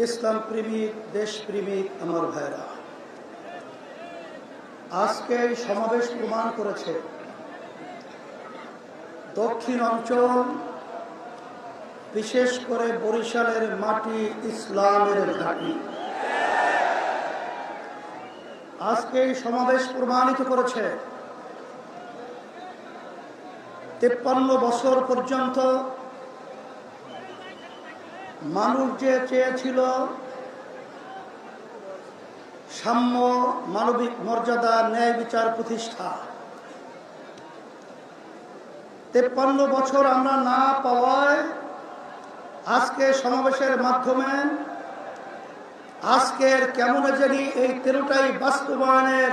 ইসলাম প্রেমিক দেশপ্রেমিক আমার ভাইরা আজকে এই সমাবেশ প্রমাণ করেছে, দক্ষিণ অঞ্চল, বিশেষ করে বরিশালের মাটি ইসলামের ঘাটি। আজকে এই সমাবেশ প্রমাণিত করেছে, তেপ্পান্ন বছর পর্যন্ত মানুষ যে চেয়েছিল সাম্য মানবিক মর্যাদা ন্যায় বিচার প্রতিষ্ঠা। তেপ্পান্ন বছর আমরা না পাওয়ায় আজকে সমাবেশের মাধ্যমে আজকের কেমন জানি এই তেরোটাই বাস্তবায়নের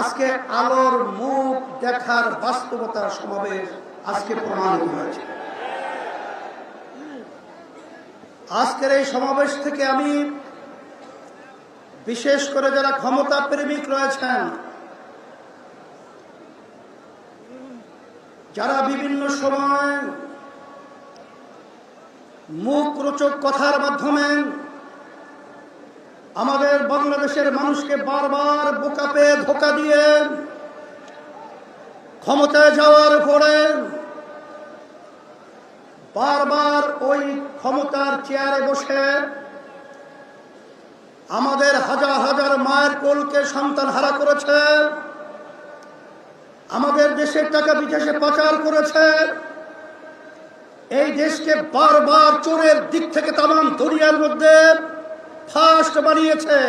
আজকে আলোর মুখ দেখার বাস্তবতার সমাবেশ আজকে প্রমাণিত হয়েছে। আজকের এই সমাবেশ থেকে আমি, বিশেষ করে যারা ক্ষমতা প্রেমিক রয়েছেন, যারা বিভিন্ন সময় মুখ রোচক কথার মাধ্যমে আমাদের বাংলাদেশের মানুষকে বারবার বোকা পেয়ে ধোকা দিয়ে ক্ষমতায় যাওয়ার পরে বারবার ওই ক্ষমতার চেয়ারে বসে আমাদের হাজার হাজার মায়ের কোলকে সন্তান হারা করেছে, আমাদের দেশের টাকা বিদেশে পাচার করেছে, এই দেশকে বারবার চোরের দিক থেকে তাম দুনিয়ার মধ্যে ফার্স্ট বানিয়েছে।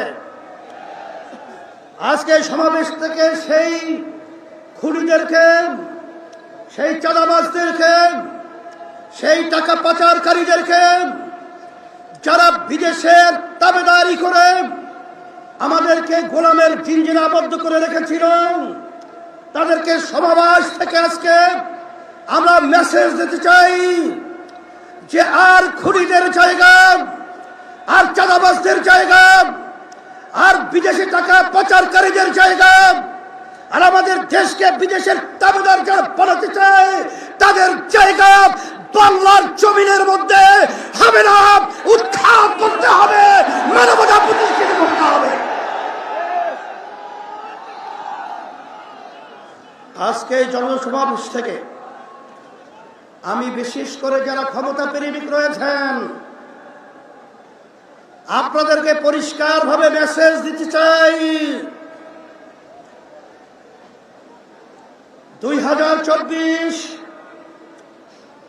আজকে সমাবেশ থেকে সেই খুনিদেরকে, সেই চাঁদাবাজদেরকে সেই টাকা পাচারকারীদেরকে যারা বিদেশের দাবেদারি করে আমাদেরকে গোলামের জিঞ্জিনে আবদ্ধ করে রেখেছিল, তাদেরকে সমাবেশ থেকে আজকে আমরা মেসেজ দিতে চাই যে আর খুনিদের জায়গা, আর চাঁদাবাজদের জায়গা, আর বিদেশি টাকা পাচারকারীদের জায়গা, আর আমাদের দেশকে বিদেশের দাবেদার যারা বানাতে চায়, তাদের জায়গা বাংলার জমিনের মধ্যে হবে না। উৎখাত করতে হবে। মানবতা প্রতিষ্ঠিত করতে হবে। আজকে জনসমাবেশ থেকে আমি বিশেষ করে যারা ক্ষমতা প্রেমিক রয়েছেন, আপনাদেরকে পরিষ্কারভাবে মেসেজ দিতে চাই। দুই হাজার চব্বিশ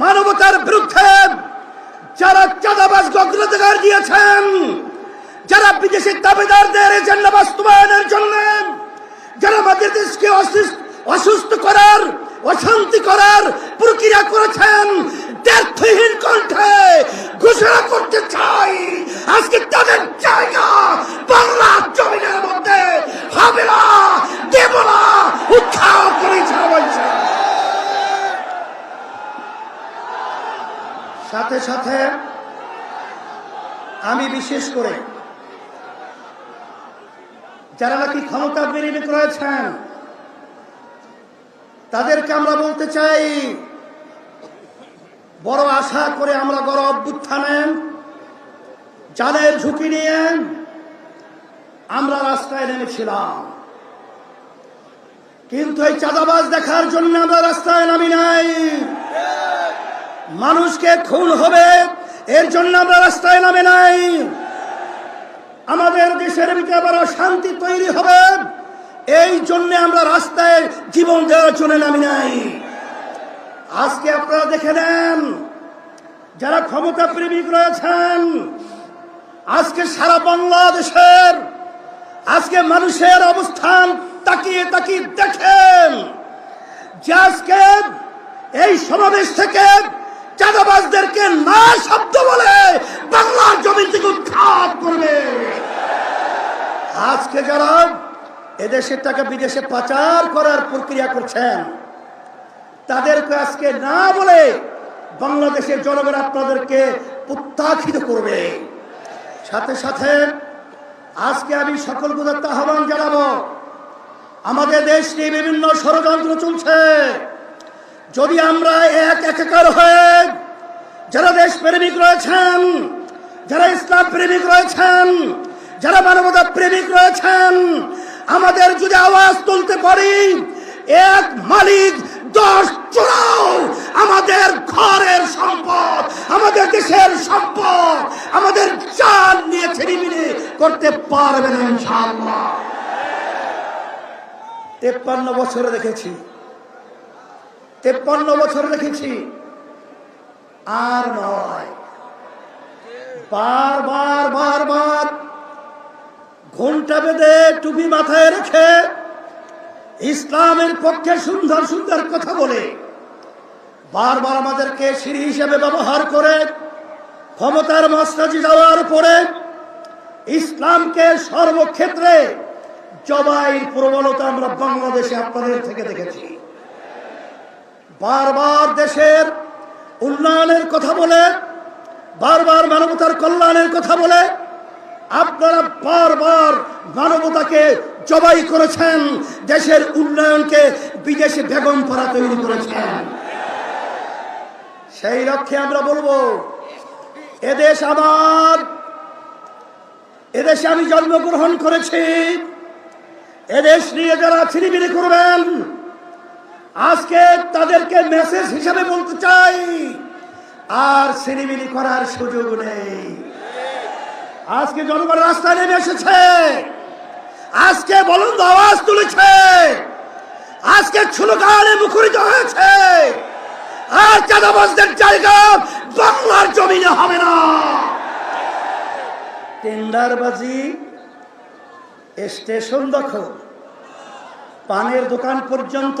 মানবতার বিরুদ্ধে যারা চাঁদাবাজ অগ্রাধিকার দিয়েছেন, যারা বিদেশি দাবিদারদের এজেন্ডা বাস্তবায়নের জন্য, যারা আমাদের দেশকে অসুস্থ করার, অশান্তি করার প্রক্রিয়া করেছেন, দ্ব্যর্থহীন কণ্ঠে ঘোষণা করতে চাই। আজকে তাদের জায়গা বাংলা জমিনের মধ্যে হবে না, দেব না উৎসাহ করে ছাড়া সাথে সাথে আমি বিশেষ করে যারা নাকি ক্ষমতা বিনিয়োগ রয়েছেন তাদেরকে আমরা বলতে চাই, বড় আশা করে আমরা বড় অভ্যুত্থানে যাদের ঝুঁকি নিয়ে আমরা রাস্তায় নেমেছিলাম। কিন্তু এই চাঁদাবাজ দেখার জন্য আমরা রাস্তায় নামি নাই। মানুষকে খুন হবে, এর জন্য আমরা রাস্তায় নামে নাই। আমাদের দেশের ভিতরে আবার শান্তি তৈরি হবে, এই জন্য আমরা রাস্তায় জীবন দেওয়ার জন্য নামি নাই। আজকে আপনারা দেখে নেন, যারা ক্ষমতা প্রেমিক রয়েছেন, আজকে সারা বাংলাদেশের, আজকে মানুষের অবস্থান তাকিয়ে তাকিয়ে দেখেন যে আজকে এই সমাবেশ থেকে চাঁদাবাজদেরকে না শব্দ বলে বাংলার জমি থেকে উৎখাত করে আজকে যারা এদেশের টাকা বিদেশে পাচার করার প্রক্রিয়া করছেন, তাদেরকে আজকে না বলে বাংলাদেশের জনগণ আপনাদেরকে প্রত্যাখিত করবে। সাথে সাথে আজকে আমি সকল গুদাত্ত আহ্বান জানাব, আমাদের দেশ নিয়ে বিভিন্ন ষড়যন্ত্র চলছে। যদি আমরা এক একাকার হয়ে যারা দেশ প্রেমিক রয়েছেন, যারা ইসলাম প্রেমিক রয়েছেন, যারা মানবতা প্রেমিক রয়েছেন, আমাদের যদি আওয়াজ তুলতে পারি, এক মালিক দশ চোরাও আমাদের ঘরের সম্পদ, আমাদের দেশের সম্পদ, আমাদের চাল নিয়ে ছিনিমিনি করতে পারবে না তেপ্পান্ন বছরে দেখেছি। তেপ্পান্ন বছর রেখেছি। আর নয়। বারবার বারবার ঘণ্টা বেঁধে টুপি মাথায় রেখে ইসলামের পক্ষে সুন্দর সুন্দর কথা বলে বারবার আমাদেরকে সিঁড়ি হিসেবে ব্যবহার করে, ক্ষমতার মাস্টাজি যাওয়ার পরে ইসলামকে সর্বক্ষেত্রে জবাইয়ের প্রবলতা আমরা বাংলাদেশে আপনাদের থেকে দেখেছি। বারবার দেশের উন্নয়নের কথা বলে, বারবার মানবতার কল্যাণের কথা বলে, আপনারা বারবার মানবতাকে জবাই করেছেন, দেশের উন্নয়নকে বিদেশে বেগম পাড়া তৈরি করেছেন। সেই লক্ষ্যে আমরা বলব, এদেশ আমার, এদেশে আমি জন্মগ্রহণ করেছি, এদেশ নিয়ে যারা ছিনিমিনি করবেন আজকে তাদেরকে মেসেজ হিসেবে বলতে চাই, আর ছিনিমিনি করার সুযোগ নেই। আজকে জনগণ রাস্তায় নেমে এসেছে। আজকে বলুন আওয়াজ তুলেছে। আজকে ছুলগানে মুখরিত হয়েছে। আর চাঁদাবাজদের জায়গা বাংলার জমিনে হবে না। টেন্ডারবাজি, স্টেশন দখল, পানের দোকান পর্যন্ত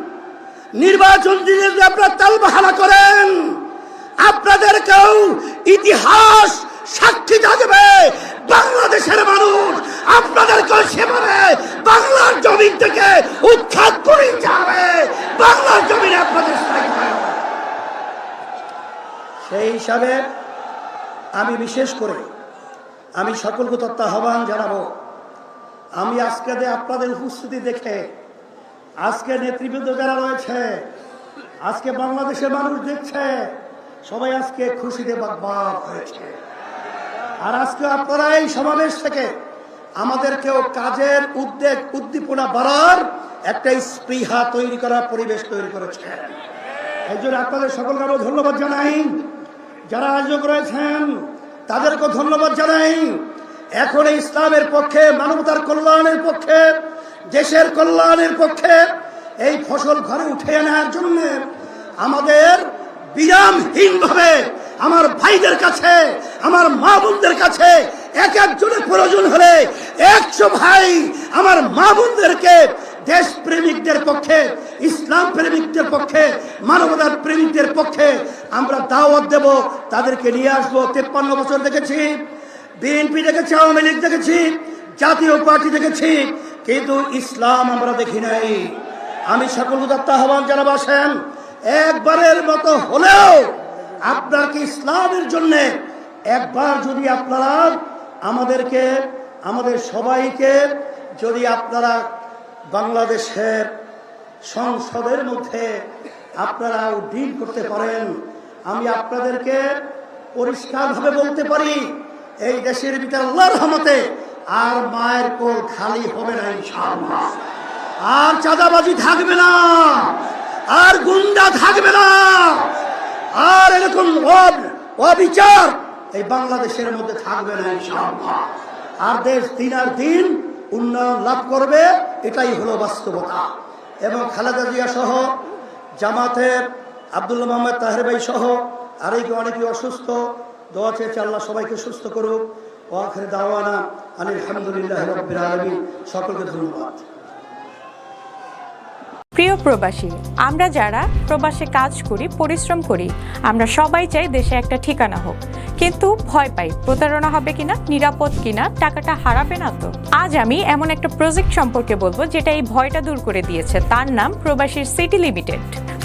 নির্বাচন দিনে যদি আপনারা তাল বাহানা করেন আপনাদেরকেও ইতিহাস সাক্ষী থাকবে বাংলাদেশের মানুষ আপনাদেরকেও সেভাবে বাংলার জমিন থেকে উৎখাত করে যাবে, বাংলার জমিনে আপনাদের সেই হিসাবে আমি বিশেষ করে আমি সকলকে তত্ত্ব আহ্বান জানাব। আমি আজকে আপনাদের উপস্থিতি দেখে আজকে নেতৃবৃন্দ যারা রয়েছে, আজকে বাংলাদেশের মানুষ দেখছে, সবাই আজকে খুশিতে হয়েছে। আর আজকে আপনারা এই সমাবেশ থেকে আমাদেরকেও কাজের উদ্বেগ, উদ্দীপনা বাড়ার একটা স্পৃহা তৈরি করার পরিবেশ তৈরি করেছে। এই জন্য আপনাদের সকলকে আরও ধন্যবাদ জানাই। যারা আয়োজক রয়েছেন, তাদেরকেও ধন্যবাদ জানাই। এখন ইসলামের পক্ষে, মানবতার কল্যাণের পক্ষে দেশের কল্যাণের পক্ষে এই ফসল ঘরে উঠে আনার জন্য আমাদের বিরামহীনভাবে আমার ভাইদের কাছে, আমার মা বোনদের কাছে এক একজনের প্রয়োজন হলে একশো ভাই আমার মা বোনদেরকে দেশ প্রেমিকদের পক্ষে ইসলাম প্রেমিকদের পক্ষে মানবতার প্রেমিকদের পক্ষে আমরা দাওয়াত দেব, তাদেরকে নিয়ে আসব। তেপ্পান্ন বছর দেখেছি, বিএনপি দেখেছি, আওয়ামী লীগ দেখেছি জাতীয় পার্টি দেখেছি, কিন্তু ইসলাম আমরা দেখি নাই। আমি সকল আহ্বান জানাবাসেন একবারের মতো হলেও আপনাকে ইসলামের জন্য একবার যদি আপনারা আমাদেরকে, আমাদের সবাইকে যদি আপনারা বাংলাদেশের সংসদের মধ্যে আপনারা ডিল করতে পারেন, আমি আপনাদেরকে পরিষ্কারভাবে বলতে পারি, এই দেশের ভিতরে আল্লাহর রহমতে আর মায়ের কোল খালি হবে না ইনশাআল্লাহ। আর চাঁদাবাজি থাকবে না, আর গুন্ডা থাকবে না, আর এরকম অবিচার এই বাংলাদেশের মধ্যে থাকবে না ইনশাআল্লাহ। আর দেশ দিন আর দিন উন্নয়ন লাভ করবে, এটাই হলো বাস্তবতা। এবং খালেদা জিয়া সহ, জামাতের আব্দুল্লাহ মোহাম্মদ তাহের ভাই সহ আরেকে অনেকে অসুস্থ, দোয়া চেয়েছে আল্লাহ সবাইকে সুস্থ করুক। ও দাওয়ানা আলহামদুলিল্লাহ রব্বিল আলামিন। সকলকে ধন্যবাদ। প্রিয় প্রবাসী, আমরা যারা প্রবাসে কাজ করি, পরিশ্রম করি, আমরা সবাই চাই দেশে একটা ঠিকানা হোক। কিন্তু ভয় পাই, প্রতারণা হবে কিনা, নিরাপদ কিনা, টাকাটা হারাবে না তো? আজ আমি এমন একটা প্রজেক্ট সম্পর্কে বলব, যেটা এই ভয়টা দূর করে দিয়েছে। তার নাম প্রবাসীর সিটি লিমিটেড।